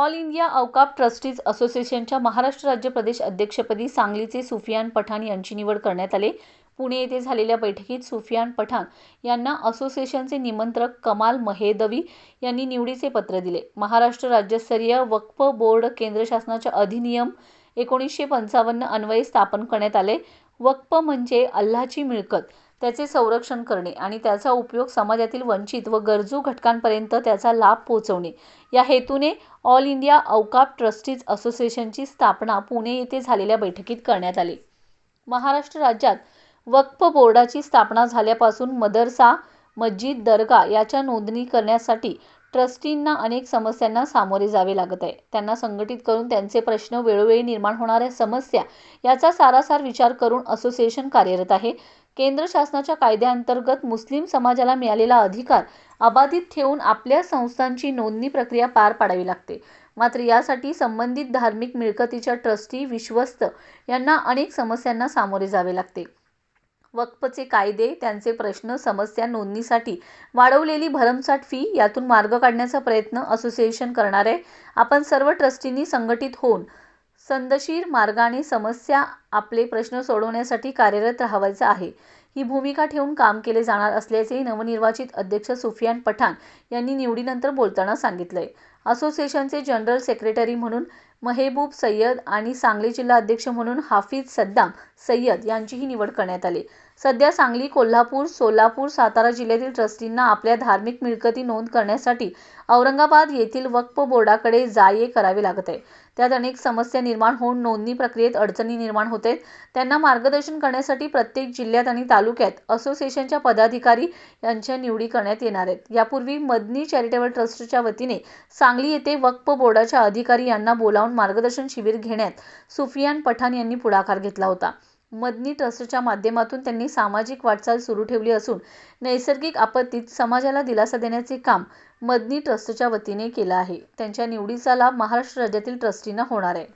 All India अवकाप trustees असोसिएशनच्या महाराष्ट्र राज्य प्रदेश अध्यक्षपदी सांगलीचे सुफियान पठाण यांची निवड करण्यात आली. पुणे येथे झालेल्या बैठकीत सुफियान पठाण यांना असोसिएशनचे निमंत्रक कमाल महेदवी यांनी निवडीचे पत्र दिले. महाराष्ट्र राज्यस्तरीय वक्फ बोर्ड केंद्र शासनाच्या अधिनियम एकोणीसशे पंचावन्न अन्वये स्थापन करण्यात आले. वक्फ म्हणजे अल्लाची मिळकत. त्याचे संरक्षण करणे आणि त्याचा उपयोग समाजातील वंचित व गरजू घटकांपर्यंत त्याचा लाभ पोहोचवणे. या हेतूने ऑल इंडिया अवकाप ट्रस्टीज असोसिएशनची स्थापना पुणे येथे झालेल्या बैठकीत करण्यात आली. महाराष्ट्र राज्यात वक्फ बोर्डाची स्थापना झाल्यापासून मदरसा मस्जिद दर्गा याच्या नोंदणी करण्यासाठी ट्रस्टींना अनेक समस्यांना सामोरे जावे लागत आहे. त्यांना संघटित करून त्यांचे प्रश्न वेळोवेळी निर्माण होणाऱ्या समस्या याचा सारासार विचार करून असोसिएशन कार्यरत आहे. केंद्र शासनाच्या कायद्याअंतर्गत मुस्लिम समाजाला मिळालेला अधिकार अबाधित ठेवून आपल्या संस्थांची नोंदणी प्रक्रिया पार पाडावी लागते. मात्र यासाठी संबंधित धार्मिक मिळकतीच्या ट्रस्टी विश्वस्त यांना अनेक समस्यांना सामोरे जावे लागते. वक्फचे कायदे त्यांचे प्रश्न समस्या नोंदणीसाठी वाढवलेली भरमसाठ फी यातून मार्ग काढण्याचा प्रयत्न असोसिएशन करणार आहे आपण सर्व ट्रस्टींनी संघटित होऊन संदशीर मार्गाने समस्या आपले प्रश्न सोडवण्यासाठी कार्यरत राहावायचं आहे. ही भूमिका ठेवून काम केले जाणार असल्याचे नवनिर्वाचित अध्यक्ष सुफियान पठाण यांनी निवडीनंतर बोलताना सांगितलंय. असोसिएशनचे जनरल सेक्रेटरी म्हणून महेबूब सय्यद आणि सांगली जिल्हा अध्यक्ष म्हणून हाफिज सद्दाम सय्यद यांचीही निवड करण्यात आली. सध्या सांगली कोल्हापूर सोलापूर सातारा जिल्ह्यातील ट्रस्टींना आपल्या धार्मिक मिळकती नोंद करण्यासाठी औरंगाबाद येथील वक्फ बोर्डाकडे जा ये करावे लागत आहे. त्यात अनेक समस्या निर्माण होऊन नोंदणी प्रक्रियेत अडचणी निर्माण होते आहेत. त्यांना मार्गदर्शन करण्यासाठी प्रत्येक जिल्ह्यात आणि तालुक्यात असोसिएशनच्या पदाधिकारी यांच्या निवडी करण्यात येणार आहेत. यापूर्वी मदनी चॅरिटेबल ट्रस्टच्या वतीने सांगली येथे वक्फ बोर्डाच्या अधिकारी यांना बोलावून मार्गदर्शन शिबिर घेण्यात सुफियान पठाण यांनी पुढाकार घेतला होता. मदनी ट्रस्टच्या माध्यमातून त्यांनी सामाजिक वाटचाल सुरू ठेवली असून नैसर्गिक आपत्तीत समाजाला दिलासा देण्याचे काम मदनी ट्रस्टच्या वतीने केलं आहे. त्यांच्या निवडीचा लाभ महाराष्ट्र राज्यातील ट्रस्टींना होणार आहे.